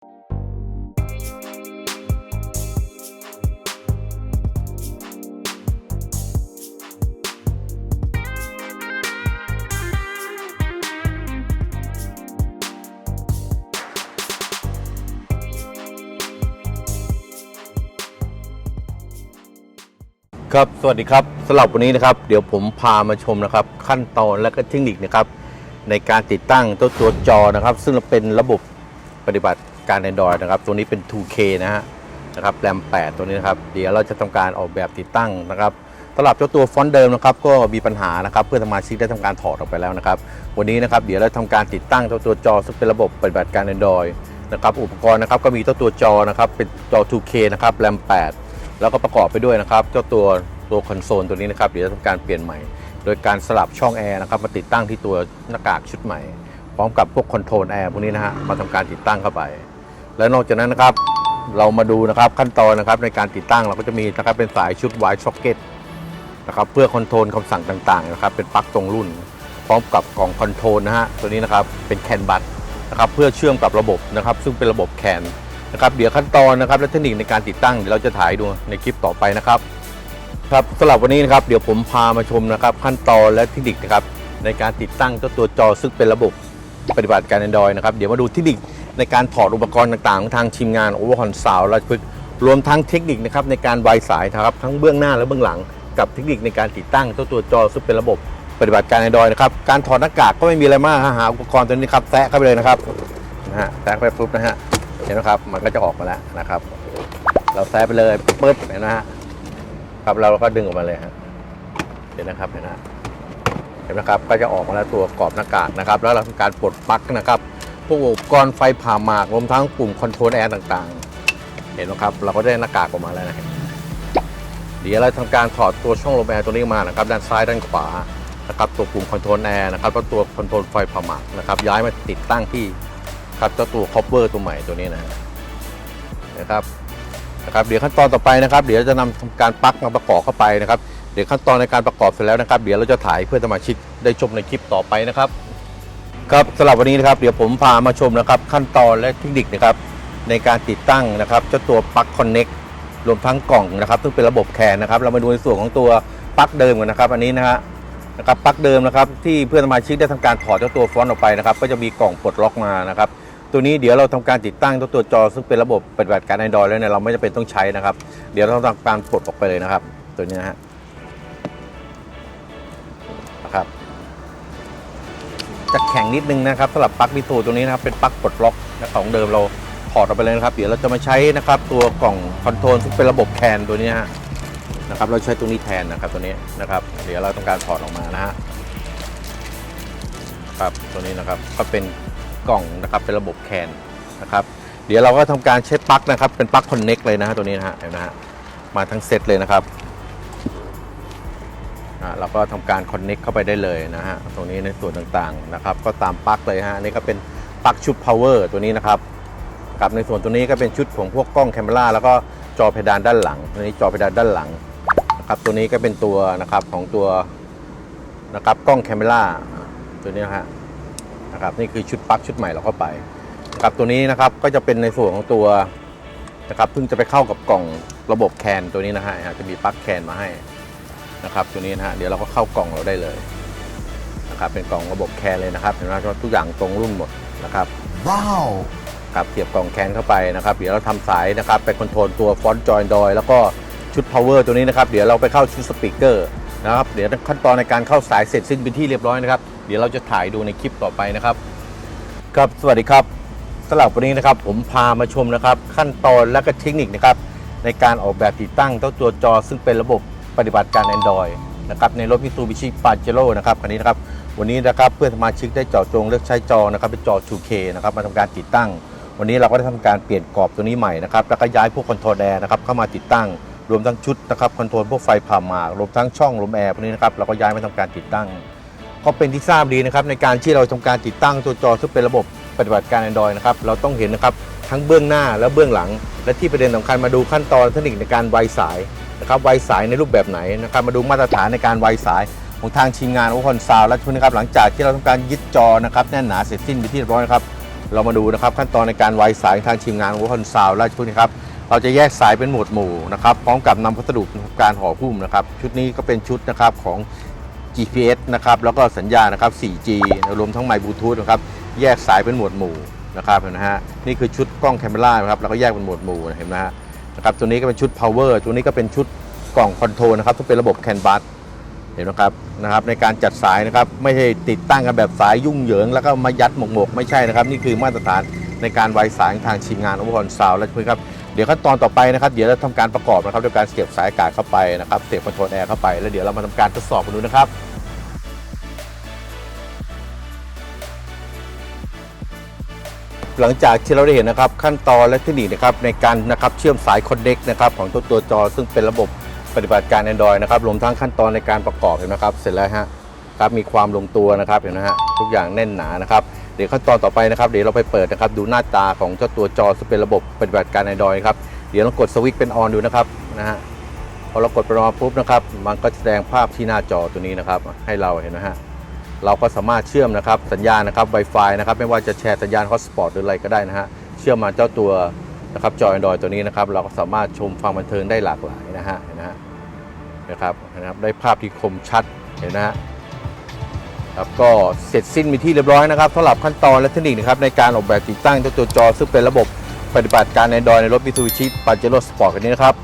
ครับ สวัสดีครับสำหรับวันนี้นะครับ เดี๋ยวผมพามาชมนะครับ ขั้นตอนและก็เทคนิคนะครับ ในการติดตั้งตัวตัวจอนะครับ ซึ่งเป็นระบบปฏิบัติ การ Android นะครับตัวนี้เป็น 2K นะฮะนะครับแรม 8 ตัวนี้นะครับ เดี๋ยวเราจะทำการออกแบบติดตั้งนะครับสำหรับเจ้าตัวฟอนต์เดิมนะครับก็มีปัญหานะครับเพื่อนสมาชิกได้ทำการถอดออกไปแล้วนะครับ วันนี้นะครับเดี๋ยวเราทำการติดตั้งเจ้าตัวจอซึ่งเป็นระบบปฏิบัติการ Android นะครับอุปกรณ์นะครับก็มีเจ้าตัวจอนะครับเป็นจอ 2K นะครับแรม 8 แล้วก็ประกอบไปด้วยนะครับเจ้าตัวตัวคอนโซลตัวนี้นะครับเดี๋ยวจะทำการเปลี่ยนใหม่ โดยการสลับช่องแอร์นะครับมาติดตั้งที่ตัวหน้ากากชุดใหม่ พร้อมกับพวกคอนโทรลแอร์พวกนี้นะฮะมาทำการติดตั้งเข้าไป และนอกจากนั้นนะครับเรามาดูนะครับขั้นตอนนะครับในการติดตั้งเราก็จะมีนะครับเป็นสายชุดไวท์ซ็อกเก็ตนะครับเพื่อคอนโทรลคำสั่งต่างๆนะครับเป็นปลั๊กตรงรุ่น พร้อมกับกล่องคอนโทรลนะฮะตัวนี้นะครับเป็นแคนบัตนะครับเพื่อเชื่อมกับระบบนะครับ ซึ่งเป็นระบบแคนนะครับเดี๋ยวขั้นตอนนะครับและเทคนิคในการติดตั้งเดี๋ยวเราจะถ่ายดูในคลิปต่อไปนะครับครับสำหรับวันนี้นะครับเดี๋ยวผมพามาชมนะครับขั้นตอนและเทคนิคนะครับในการติดตั้งเจ้าตัวจอซึ่งเป็นระบบปฏิบัติการ Android นะครับเดี๋ยวมาดูเทคนิค ในการถอดอุปกรณ์ต่างๆของทางทีมงาน Overcon Sound ราชพฤกษ์รวมทั้งเทคนิคนะครับในการไวสายนะครับทั้งเบื้องหน้าและเบื้องหลัง กับเทคนิคในการติดตั้งเจ้าตัวจอซึ่งเป็นระบบปฏิบัติการ Android นะครับการถอดหน้ากากก็ไม่มีอะไรมากหาอุปกรณ์ตัวนี้ครับแตะเข้าไปเลยนะครับนะฮะแตะไปปุ๊บนะฮะเห็นไหมครับมันก็จะออกมาแล้วนะครับ เราแตะไปเลยปึ๊บเห็นไหมฮะครับเราก็ดึงออกมาเลยฮะเห็นนะครับเห็นนะเห็นนะครับก็จะออกมาแล้วตัวกรอบหน้ากากนะครับ แล้วเราทำการปลดปลั๊กนะครับ วกอุปกรณ์ไฟผ่าหมากรวมทั้งปุ่มคอนโทรลแอร์ต่างๆ เห็นไหมครับ เราก็ได้หน้ากากออกมาแล้วนะครับเดี๋ยวเราทำการถอดตัวช่องลมแอร์ตัวนี้มานะครับ ด้านซ้ายด้านขวานะครับตัวปุ่มคอนโทรลแอร์นะครับแล้วตัวคอนโทรลไฟผ่าหมากนะครับ ย้ายมาติดตั้งที่ครับเจ้าตัวคอปเปอร์ตัวใหม่ตัวนี้นะนะครับนะครับเดี๋ยวขั้นตอนต่อไปนะครับ เดี๋ยวจะนำทำการปลั๊กมาประกอบเข้าไปนะครับ เดี๋ยวขั้นตอนในการประกอบเสร็จแล้วนะครับ เดี๋ยวเราจะถ่ายเพื่อสมาชิกได้ชมในคลิปต่อไปนะครับ ครับสำหรับวันนี้นะครับเดี๋ยวผมพามาชมนะครับขั้นตอนและเทคนิคนะครับในการติดตั้งนะครับเจ้าตัวปลั๊กคอนเน็กรวมทั้งกล่องนะครับซึ่งเป็นระบบแคนนะครับ เรามาดูในส่วนของตัวปลั๊กเดิมกันนะครับ อันนี้นะฮะนะครับปลั๊กเดิมนะครับที่เพื่อนสมาชิกได้ทำการถอดเจ้าตัวฟอนต์ออกไปนะครับ ก็จะมีกล่องปลดล็อกมานะครับ ตัวนี้เดี๋ยวเราทำการติดตั้งตัวตัวจอ ซึ่งเป็นระบบปฏิบัติการ Android แล้วเนี่ยเราไม่จำเป็นต้องใช้นะครับ เดี๋ยวเราทำการปลดออกไปเลยนะครับ ตัวนี้นะฮะ จะแข็งนิดนึงนะครับสำหรับปลั๊กมิตูตัวนี้นะครับเป็นปลั๊กปลดล็อกของเดิมเราถอดออกไปเลยนะครับ เดี๋ยวเราจะมาใช้นะครับตัวกล่องคอนโทรลซึ่งเป็นระบบแคนตัวนี้นะครับเราใช้ตัวนี้แทนนะครับตัวนี้นะครับ เดี๋ยวเราต้องการถอดออกมานะฮะครับตัวนี้นะครับก็เป็นกล่องนะครับเป็นระบบแคนนะครับ เดี๋ยวเราก็ทำการเช็ดปลั๊กนะครับเป็นปลั๊กคอนเน็กเลยนะฮะตัวนี้นะฮะเห็นนะฮะมาทั้งเซตเลยนะครับ เราก็ทำการคอนเน็กเข้าไปได้เลยนะฮะตรงนี้ในส่วนต่างๆนะครับก็ตามปลั๊กเลยฮะอันนี่ก็เป็นปลั๊กชุด power ตัวนี้นะครับครับในส่วนตัวนี้ก็เป็นชุดของพวกกล้องแคมเมราแล้วก็จอเพดานด้านหลังตัวนี้จอเพดานด้านหลังนะครับตัวนี้ก็เป็นตัวนะครับของตัวนะครับกล้องแคมเมราตัวนี้นะฮะนะครับนี่คือชุดปลั๊กชุดใหม่เราเข้าไปนะครับตัวนี้นะครับก็จะเป็นในส่วนของตัวนะครับเพิ่งจะไปเข้ากับกล่องระบบแคนตัวนี้นะฮะจะมีปลั๊กแคนมาให้ นะครับตัวนี้นะฮะเดี๋ยวเราก็เข้ากล่องเราได้เลยนะครับเป็นกล่องระบบแคนเลยนะครับเห็นไหมว่าทุกอย่างตรงรุ่นหมดนะครับ Wow! ครับเสียบกล่องแคนเข้าไปนะครับ เดี๋ยวเราทำสายนะครับไปคอนโทรลตัวฟอนต์จอยดอยแล้วก็ชุด power ตัวนี้นะครับ เดี๋ยวเราไปเข้าชุดสปีกเกอร์นะครับเดี๋ยวขั้นตอนในการเข้าสายเสร็จสิ้นเป็นที่เรียบร้อยนะครับ เดี๋ยวเราจะถ่ายดูในคลิปต่อไปนะครับ ครับสวัสดีครับสำหรับวันนี้นะครับ ผมพามาชมนะครับ ขั้นตอนและก็เทคนิคนะครับในการออกแบบติดตั้งเจ้าตัวจอซึ่งเป็นระบบ ปฏิบัติการ Android นะครับในรถมิซูบิชิปาเจโร่นะครับคันนี้นะครับวันนี้นะครับเพื่อนสมาชิกได้เจาะจงเลือกใช้จอนะครับเป็นจอ 2K นะครับมาทำการติดตั้ง วันนี้เราก็ได้ทำการเปลี่ยนกรอบตัวนี้ใหม่นะครับแล้วก็ย้ายพวกคอนโทรลแอร์นะครับเข้ามาติดตั้ง รวมทั้งชุดนะครับคอนโทรลพวกไฟผ่าหมากรวมทั้งช่องลมแอร์พวกนี้นะครับเราก็ย้ายมาทำการติดตั้ง ก็เป็นที่ทราบดีนะครับในการที่เราทำการติดตั้งตัวจอซึ่งเป็นระบบปฏิบัติการ Android นะครับเราต้องเห็นนะครับทั้งเบื้องหน้าและเบื้องหลัง และที่ประเด็นสำคัญมาดูขั้นตอนเทคนิคในการไวสาย นะครับไวสายในรูปแบบไหนนะครับมาดูมาตรฐานในการไวสายของทางทีมงานโอคอนซาวและทุกนะครับหลังจากที่เราทำการยึดจอนะครับแน่นหนาเสร็จสิ้นไปที่เรียบร้อยนครับเรามาดูนะครับขั้นตอนในการไวสายทางทีมงานขอคอนซาวและชุดนี้ครับเราจะแยกสายเป็นหมวดหมู่นะครับพร้อมกับนำพัสดุการห่อหุ้มนะครับชุดนี้ก็เป็นชุดนะครับของ GPS นะครับแล้วก็สัญญาณนะครับ 4G รวมทั้งไมค์บลูทูธนะครับแยกสายเป็นหมวดหมู่นะครับเห็นไหมฮะนี่คือชุดกล้องแคมเมรานะครับแล้วก็แยกเป็นหมวดหมู่เห็นไหมฮะ นะครับตัวนี้ก็เป็นชุด power ตัวนี้ก็เป็นชุดกล่องคอนโทรลนะครับที่เป็นระบบแคนบัสเห็นไหมครับนะครับ ในการจัดสายนะครับไม่ใช่ติดตั้งกันแบบสายยุ่งเหยิง แล้วก็มายัดหมกหมกไม่ใช่นะครับ นี่คือมาตรฐานในการไวสายทางทีมงานอุปกรณ์ซาวและเพื่อนครับเดี๋ยวขั้นตอนต่อไปนะครับ เดี๋ยวเราทำการประกอบนะครับโดยการเสียบสายอากาศเข้าไปนะครับเสียบคอนโทรลแอร์เข้าไปแล้วเดี๋ยวเรามาทำการทดสอบกันดูนะครับ หลังจากที่เราได้เห็นนะครับขั้นตอนและเทคนิคนะครับในการนะครับเชื่อมสายคอนเน็กนะครับของตัวตัวจอ ซึ่งเป็นระบบปฏิบัติการ Android นะครับรวมทั้งขั้นตอนในการประกอบเห็นไหมครับ เสร็จแล้วฮะครับมีความลงตัวนะครับเห็นไหมฮะทุกอย่างแน่นหนานะครับเดี๋ยวขั้นตอนต่อไปนะครับเดี๋ยวเราไปเปิดนะครับดูหน้าตาของเจ้าตัวจอซึ่งเป็นระบบปฏิบัติการ Android ครับเดี๋ยวเรากดสวิตช์เป็นออนดูนะครับนะฮะพอเรากดเป็นออนปุ๊บนะครับมันก็จะแสดงภาพที่หน้าจอตัวนี้นะครับให้เราเห็นนะฮะ เราก็สามารถเชื่อมนะครับสัญญาณนะครับ Wi-Fi นะครับไม่ว่าจะแชร์สัญญาณ Hotspot หรืออะไรก็ได้นะฮะเชื่อมมาเจ้าตัวนะครับจอ Android ตัวนี้นะครับ เราก็สามารถชมฟังบันเทิงได้หลากหลายนะฮะนะฮะนะครับนะครับได้ภาพที่คมชัดเห็นนะฮะครับก็เสร็จสิ้นมีที่เรียบร้อยนะครับสำหรับขั้นตอนและเทคนิคนะครับในการออกแบบติดตั้งเจ้าตัวจอซึ่งเป็นระบบปฏิบัติการ Android ในรถ Mitsubishi Pajero Sport คันนี้นะครับ